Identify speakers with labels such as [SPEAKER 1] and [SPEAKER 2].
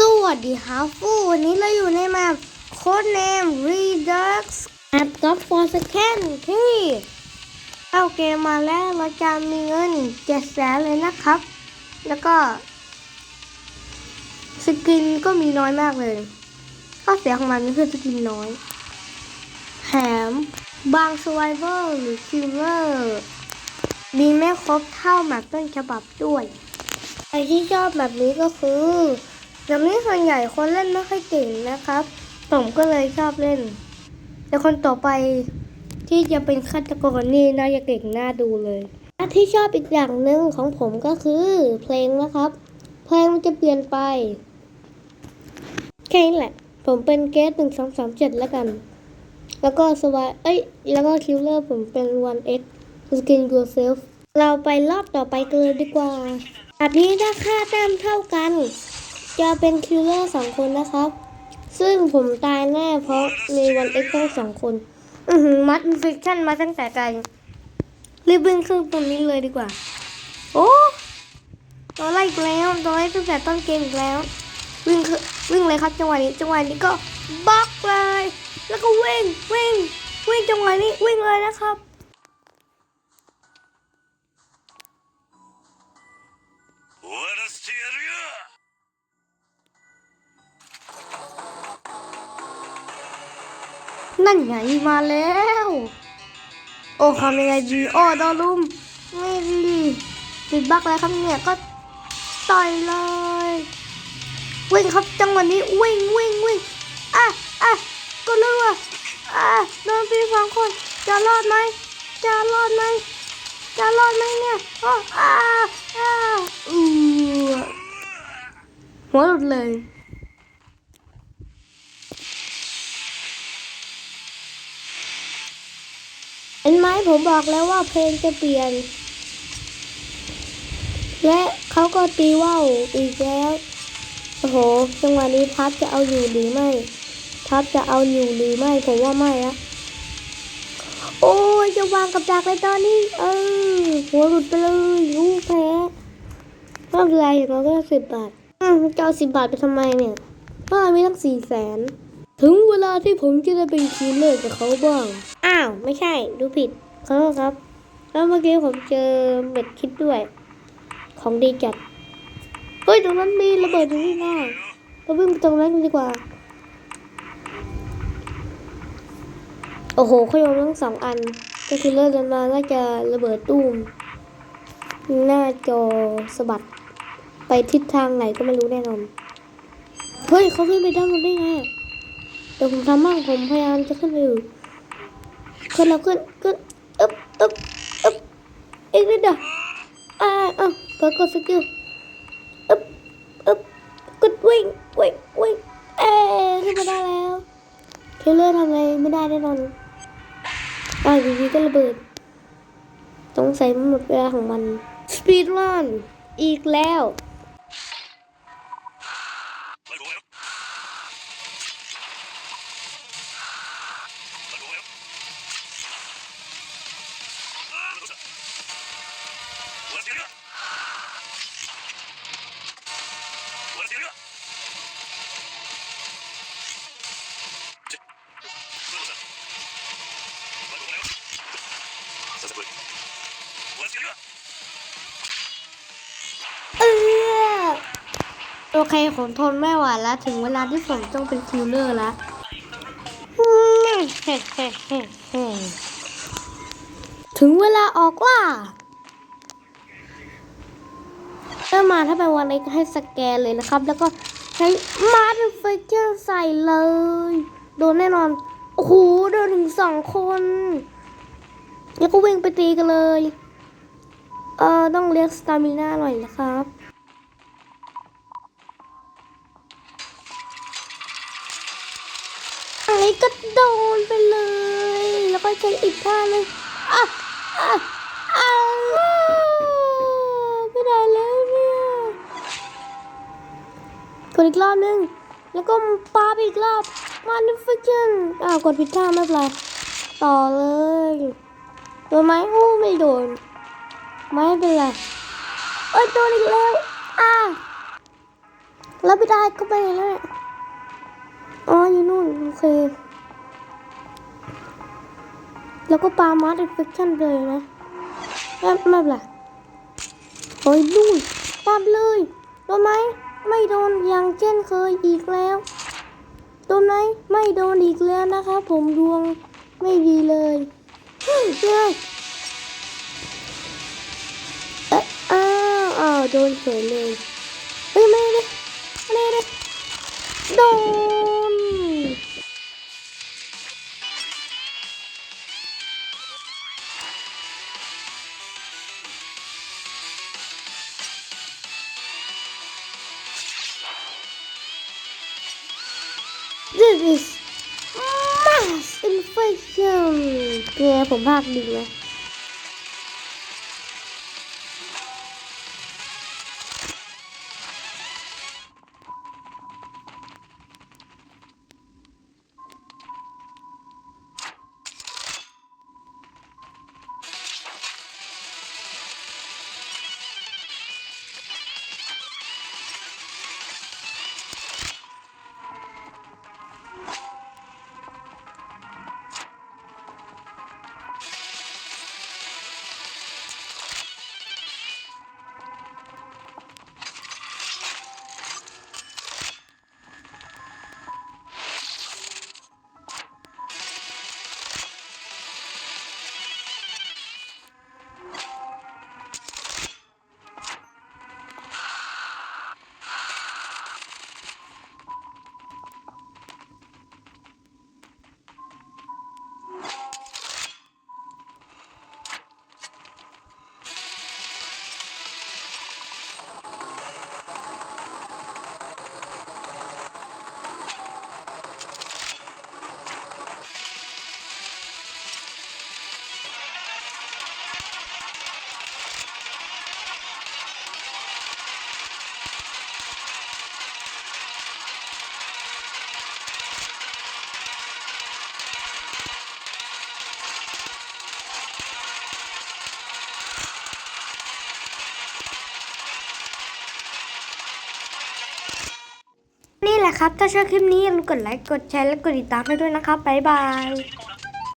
[SPEAKER 1] สวัสดีครับฟูวันนี้เราอยู่ในแมปโค้ดเนม Redux แอปกับ for second ที่เข้าเกมมาแล้วเราจะมีเงินเจ็ดแสนเลยนะครับ แล้วก็ สกินก็มีน้อยมากเลย ข้อเสียของมันก็คือสกินน้อย แถมบาง survivor หรือ killer มีไม่ครบเท่าแมปต้นฉบับด้วยใครที่ชอบแบบนี้ก็คือ แบบนี้ส่วนใหญ่คนเล่นไม่ค่อยเก่งนะครับ ผมก็เลยชอบเล่น แต่คนต่อไปที่จะเป็นฆาตกรนี่น่าจะเก่งน่าดูเลยที่ชอบอีกอย่างหนึ่งของผมก็คือเพลงนะครับ เพลงมันจะเปลี่ยนไปแค่นี้แหละ ผมเป็นเกสหนึ่งสองสามเจ็ดแล้วกัน แล้วก็สวายเอ้ย แล้วก็คิลเลอร์ผมเป็น one x skin yourself เราไปรอบต่อไปกันเลยดีกว่าอันนี้ถ้าค่าแต้มเท่ากัน จะเป็นคิลเลอร์สองคนนะครับ ซึ่งผมตายแน่เพราะมีวันเอ็กซ์ทั้งสองคน อือหือมัดฟิกชั่นมาตั้งแต่ไกลรีบวิ่งขึ้นตรงนี้เลยดีกว่า โอ้ตัวไล่อีกแล้วตัวไล่ตั้งแต่ต้นเกมอีกแล้ว วิ่งคือวิ่งเลยครับจังหวะนี้ จังหวะนี้ก็บล็อกเลย แล้วก็วิ่งวิ่งวิ่งจังหวะนี้วิ่งเลยนะครับ
[SPEAKER 2] 終わらせてやるよ や
[SPEAKER 1] นั่นไงมาแล้ว โอ้ทำยังไงดีโอ้ดนลุมไม่ดีติดบักแล้วครับเนี่ยก็ต่อยเลยวิ่งครับจังหวะนี้วิ่งวิ่งวิ่งอะอะก็รู้ว่าอะโดนพี่สองคนจะรอดไหมจะรอดไหมจะรอดไหมเนี่ยอ๋ออ่าอ่าอือหัวหลุดเลย เห็นไหมผมบอกแล้วว่าเพลงจะเปลี่ยน และเขาก็ตีว่าวอีกแล้ว โอ้โห จังหวะนี้ทัพจะเอาอยู่หรือไม่ ทัพจะเอาอยู่หรือไม่ ผมว่าไม่อะโอ้ยจะวางกับดักเลยตอนนี้ เออ หัวหลุดไปเลยยูแพ้ไม่เป็นไรอย่างน้อยก็สิบบาท อืมจะเอาสิบบาทไปทำไมเนี่ยเพราะมีตั้งสี่แสน ถึงเวลาที่ผมจะได้เป็นคีเลอร์กับเขาบ้าง อ้าว ไม่ใช่ ดูผิดขอโทษครับ แล้วเมื่อกี้ผมเจอเม็ดคิดด้วย ของดีจัด เฮ้ย ตรงนั้นมีระเบิดอยู่ที่หน้าเราวิ่งไปตรงนั้นกันดีกว่า โอ้โหเขาโยนทั้งสองอัน ก็คือเลิกกันมาก็จะระเบิดตุ้ม หน้าจอสะบัด ไปทิศทางไหนก็ไม่รู้แน่นอน เฮ้ยเขาขึ้นไปด้านบนได้ไงอะเดี๋ยวผมทำบ้างผมพยายามจะขึ้นไปอยู่ ขึ้นแล้วขึ้นขึ้นอึ๊บอึ๊บอึ๊บอีกนิดเดียวอ่าอะเปิดกดสกิลอึ๊บอึ๊บกดวิ่งวิ่งวิ่งเอ๊ขึ้นมาได้แล้วเทเลอร์ทำอะไรไม่ได้แน่นอนอ่าอยู่ดีก็ระเบิดต้องใส่หมดเวลาของมันสปีดรันอีกแล้ว โอเคผมทนไม่ไหวแล้วถึงเวลาที่ผมต้องเป็นคิลเลอร์แล้วถึงเวลาออกล่าเริ่มมาถ้าเป็นวันนี้ให้สแกนเลยนะครับ แล้วก็ใช้มาร์ทไฟเจอร์ใส่เลย โดนแน่นอน โอ้โห โดนถึงสองคน แล้วก็วิ่งไปตีกันเลย เออต้องเรียกสตามิน่าหน่อยนะครับ นี้ก็โดนไปเลย แล้วก็ใช้อีกท่าหนึงอะอะอะไม่ได้แล้วเนี่ยกดอีกรอบนึง แล้วก็ปาไปอีกรอบมาดิฟิชันอ่าวกดผิดท่าไม่เป็นไรต่อเลยโดนไหมโอ้ไม่โดน ไม่เป็นไรเอ้ยโดนอีกแล้วอะแล้วไม่ได้ก็ไปแล้วเนี่ย อ๋ออยู่นู่นโอเค แล้วก็ปามาร์ดเฟคชั่นเลยนะไม่ไม่เป็นไรโอ้ยนู่นปาบเลยโดนไหมไม่โดนอย่างเช่นเคยอีกแล้วโดนไหมไม่โดนอีกแล้วนะคะผมดวงไม่ดีเลยเฮ้ยเยเอ๊ะอ้าวอ้าวโดนเฉยเลยเฮ้ยไม่ได้ไม่ได้โดน is mass infection เป็นไงผมภาคดีไหม นะครับ ถ้าชอบคลิปนี้อย่าลืมกดไลค์ กดแชร์ และกดติดตามให้ด้วยนะครับ บ๊ายบาย